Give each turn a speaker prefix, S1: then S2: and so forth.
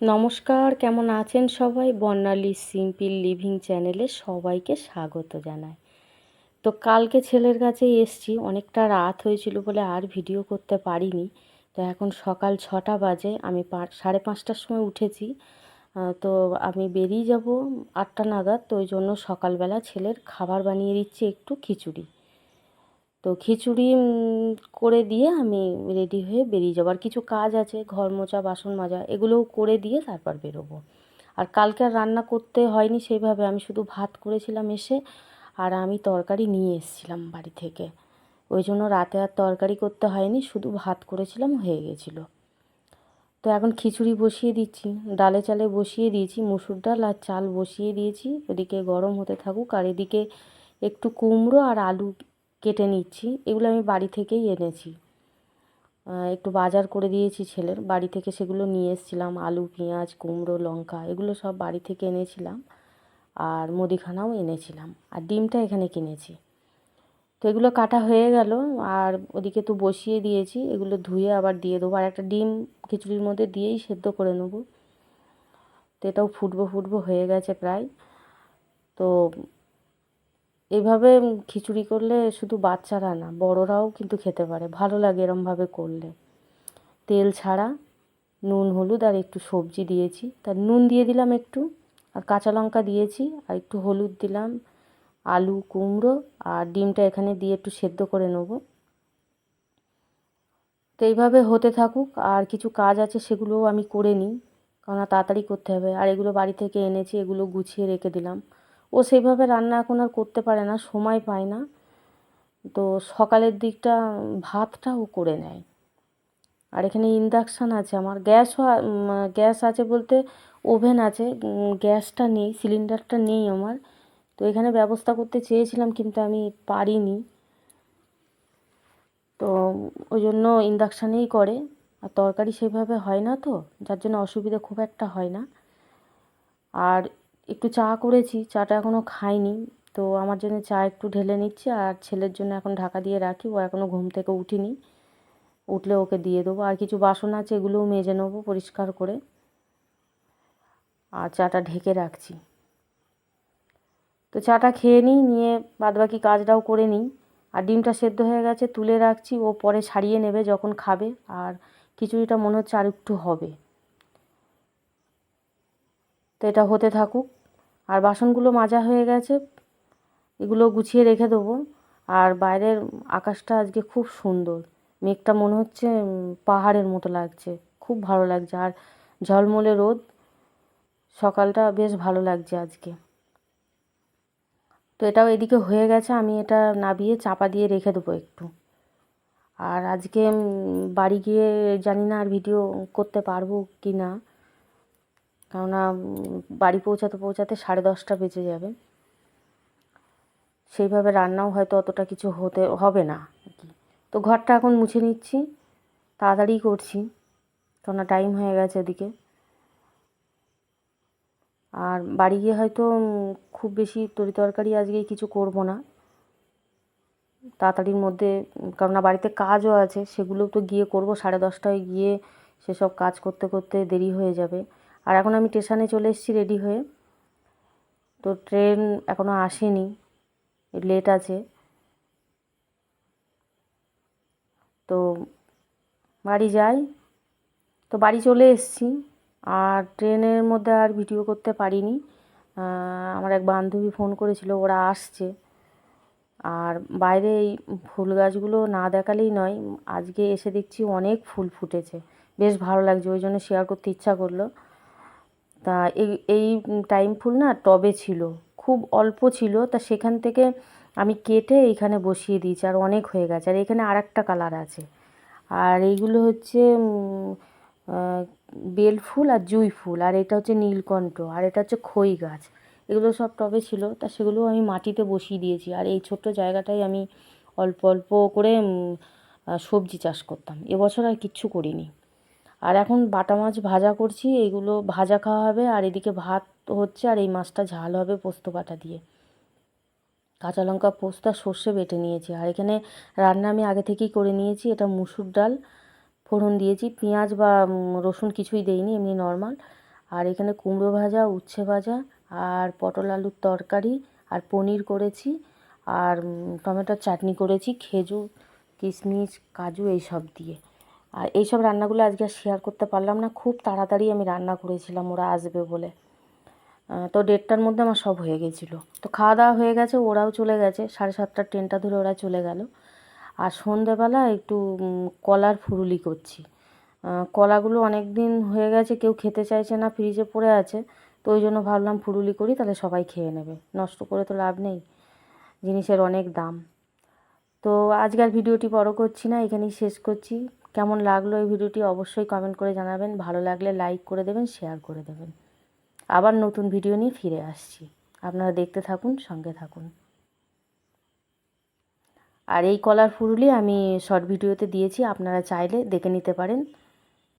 S1: নমস্কার, কেমন আছেন সবাই? বর্ণালী সিম্পল লিভিং চ্যানেলে সবাইকে স্বাগত জানাই। তো কালকে ছেলের কাছে এসছি, অনেকটা রাত হয়েছিল বলে আর ভিডিও করতে পারিনি। তো এখন সকাল ছটা বাজে, আমি পাঁচ, সাড়ে পাঁচটার সময় উঠেছি। তো আমি বেরিয়ে যাব আটটা নাগাদ, তো ওই জন্য সকালবেলা ছেলের খাবার বানিয়ে দিচ্ছি একটু খিচুড়ি। তো খিচুড়ি করে দিয়ে আমি রেডি হয়ে বেরিয়ে যাব। আর কিছু কাজ আছে, ঘর মোছা, বাসন মাজা, এগুলোও করে দিয়ে তারপর বেরোবো। আর কালকে আর রান্না করতে হয়নি সেইভাবে। আমি শুধু ভাত করেছিলাম এসে, আর আমি তরকারি নিয়ে এসেছিলাম বাড়ি থেকে। ওই জন্য রাতে আর তরকারি করতে হয়নি, শুধু ভাত করেছিলাম, হয়ে গেছিল। তো এখন খিচুড়ি বসিয়ে দিচ্ছি, ডালে চালে বসিয়ে দিয়েছি, মুসুর ডাল আর চাল বসিয়ে দিয়েছি। ওদিকে গরম হতে থাকুক, আর এদিকে একটু কুমড়ো আর আলু কেটে নিচ্ছি। এগুলো আমি বাড়ি থেকেই এনেছি। একটু বাজার করে দিয়েছি ছেলের। বাড়ি থেকে সেগুলো নিয়ে এসেছিলাম। আলু, পেঁয়াজ, কুমড়ো, লঙ্কা, এগুলো সব বাড়ি থেকে এনেছিলাম। আর মুদিখানাও এনেছিলাম। আর ডিমটা এখানে কিনেছি। তো এগুলো কাটা হয়ে গেল। আর ওদিকে তো বসিয়ে দিয়েছি। এগুলো ধুয়ে আবার দিয়ে দেবো। আর একটা ডিম খিচুড়ির মধ্যে দিয়েই সেদ্ধ করে নেব। তো এটাও ফুটবো ফুটবো হয়ে গেছে প্রায়। তো এইভাবে খিচুড়ি করলে শুধু বাচ্চারা না, বড়রাও কিন্তু খেতে পারে। ভালো লাগে এরমভাবে করলে। তেল ছাড়া নুন, হলুদ আর একটু সবজি দিয়েছি। তার নুন দিয়ে দিলাম একটু আর কাঁচা লঙ্কা দিয়েছি আর একটু হলুদ দিলাম, আলু কুমড়ো আর ডিমটা এখানে দিয়ে একটু সেদ্ধ করে নেব। তো এইভাবে হতে থাকুক আর কিছু কাজ আছে সেগুলোও আমি করে নিই। কেননা তাড়াতাড়ি করতে হবে। আর এগুলো বাড়ি থেকে এনেছি, এগুলো গুছিয়ে রেখে দিলাম। ও সেইভাবে রান্না এখন আর করতে পারে না, সময় পায় না। তো সকালের দিকটা ভাতটা ও করে নেয়। আর এখানে ইন্ডাকশান আছে, আমার গ্যাসও আ- গ্যাস আছে বলতে ওভেন আছে গ্যাসটা নেই, সিলিন্ডারটা নেই আমার। তো এখানে ব্যবস্থা করতে চেয়েছিলাম কিন্তু আমি পারিনি। তো ওই জন্য ইন্ডাকশানেই করে, আর তরকারি সেভাবে হয় না তো, যার জন্য অসুবিধা খুব একটা হয় না। আর একটু চা করেছি, চাটা এখনও খাইনি। তো আমার জন্য চা একটু ঢেলে নিচ্ছি, আর ছেলের জন্য এখন ঢাকা দিয়ে রাখি। ও এখনও ঘুম থেকে উঠিনি। উঠলে ওকে দিয়ে দেবো। আর কিছু বাসন আছে, এগুলোও মেজে নেব পরিষ্কার করে। আর চাটা ঢেকে রাখছি। তো চাটা খেয়ে নিই, নিয়ে বাদবাকি কাজটাও করে নিই। আর ডিমটা সেদ্ধ হয়ে গেছে, তুলে রাখছি। ও পরে ছাড়িয়ে নেবে যখন খাবে। আর খিচুড়িটা মনে হচ্ছে আর একটু হবে। তো এটা হতে থাকুক। আর বাসনগুলো মাজা হয়ে গেছে, এগুলো গুছিয়ে রেখে দেবো। আর বাইরের আকাশটা আজকে খুব সুন্দর। মেঘটা মনে হচ্ছে পাহাড়ের মতো লাগছে। খুব ভালো লাগছে। আর ঝলমলে রোদ। সকালটা বেশ ভালো লাগছে আজকে। তো এটাও এদিকে হয়ে গেছে। আমি এটা নাবিয়ে চাপা দিয়ে রেখে দেবো একটু। আর আজকে বাড়ি গিয়ে জানি না আর ভিডিও করতে পারব কি না। কেননা বাড়ি পৌঁছাতে পৌঁছাতে সাড়ে দশটা বেজে যাবে। সেইভাবে রান্নাও হয়তো অতটা কিছু হতে, হবে না কি। তো ঘরটা এখন মুছে নিচ্ছি, তাড়াতাড়ি করছি, কেননা টাইম হয়ে গেছে ওদিকে আর বাড়ি গিয়ে হয়তো খুব বেশি তরি তরকারি আজকে কিছু করব না। তাড়াতাড়ির মধ্যে কেননা বাড়িতে কাজও আছে, সেগুলো তো গিয়ে করব। সাড়ে দশটায় গিয়ে সেসব কাজ করতে করতে দেরি হয়ে যাবে। আর এখন আমি স্টেশনে চলে এসেছি রেডি হয়ে। তো ট্রেন এখনও আসেনি, লেট আছে। তো বাড়ি যাই। তো বাড়ি চলে এসেছি, আর ট্রেনের মধ্যে আর ভিডিও করতে পারিনি। আমার এক বান্ধবী ফোন করেছিল, ওরা আসছে। আর বাইরে এই ফুল গাছগুলো না দেখালেই নয়, আজকে এসে দেখছি অনেক ফুল ফুটেছে। বেশ ভালো লাগছে, ওই জন্য শেয়ার করতে ইচ্ছা করল। তা এই এই টাইম ফুল না টবে ছিল। খুব অল্প ছিল, তা সেখান থেকে আমি কেটে এইখানে বসিয়ে দিয়েছি, আর অনেক হয়ে গেছে। আর এখানে আর একটা কালার আছে। আর এইগুলো হচ্ছে বেল ফুল আর জুঁই ফুল। আর এটা হচ্ছে নীলকণ্ঠ, আর এটা হচ্ছে খই গাছ। এগুলো সব টবে ছিল, তা সেগুলো আমি মাটিতে বসিয়ে দিয়েছি। আর এই ছোট্ট জায়গাটায় আমি অল্প অল্প করে সবজি চাষ করতাম। এবছর আর কিচ্ছু করিনি। আর এখন বাটা মাছ ভাজা করছি এইগুলো ভাজা খাওয়া হবে, আর এদিকে ভাত হচ্ছে, আর এই মাছটা ঝাল হবে পোস্ত বাটা দিয়ে। কাঁচা লঙ্কা পোস্ত আর সর্ষে বেটে নিয়েছি, আর এখানে রান্না আমি আগে থেকেই করে নিয়েছি, এটা মুসুর ডাল, ফোড়ন দিয়েছি, পেঁয়াজ বা রসুন কিছুই দেইনি, এমনি নর্মাল। আর এখানে কুমড়ো ভাজা, উচ্ছে ভাজা, আর পটল আলুর তরকারি, আর পনির করেছি, আর টমেটোর চাটনি করেছি, খেজুর, কিশমিশ, কাজু, এইসব দিয়ে। আর এইসব রান্নাগুলো আজকে আর শেয়ার করতে পারলাম না। খুব তাড়াতাড়ি আমি রান্না করেছিলাম, ওরা আসবে বলে। তো দেড়টার মধ্যে আমার সব হয়ে গেছিল। তো খাওয়া দাওয়া হয়ে গেছে, ওরাও চলে গেছে। সাড়ে সাতটার ট্রেনটা ধরে ওরা চলে গেল। আর সন্ধেবেলা একটু কলার ফুরুলি করছি। কলাগুলো অনেক দিন হয়ে গেছে, কেউ খেতে চাইছে না ফ্রিজে পড়ে আছে। তো ওই জন্য ভাবলাম ফুরুলি করি, তাহলে সবাই খেয়ে নেবে। নষ্ট করে তো লাভ নেই, জিনিসের অনেক দাম। তো আজকের ভিডিওটি বড় করছি না, এখানেই শেষ করছি। কেমন লাগল এই ভিডিওটি অবশ্যই কমেন্ট করে জানাবেন। ভালো লাগলে লাইক করে দেবেন শেয়ার করে দেবেন। আবার নতুন ভিডিও নিয়ে ফিরে আসছি। আপনারা দেখতে থাকুন, সঙ্গে থাকুন। আর এই কলার ফুরুলি আমি শর্ট ভিডিওতে দিয়েছি, আপনারা চাইলে দেখে নিতে পারেন।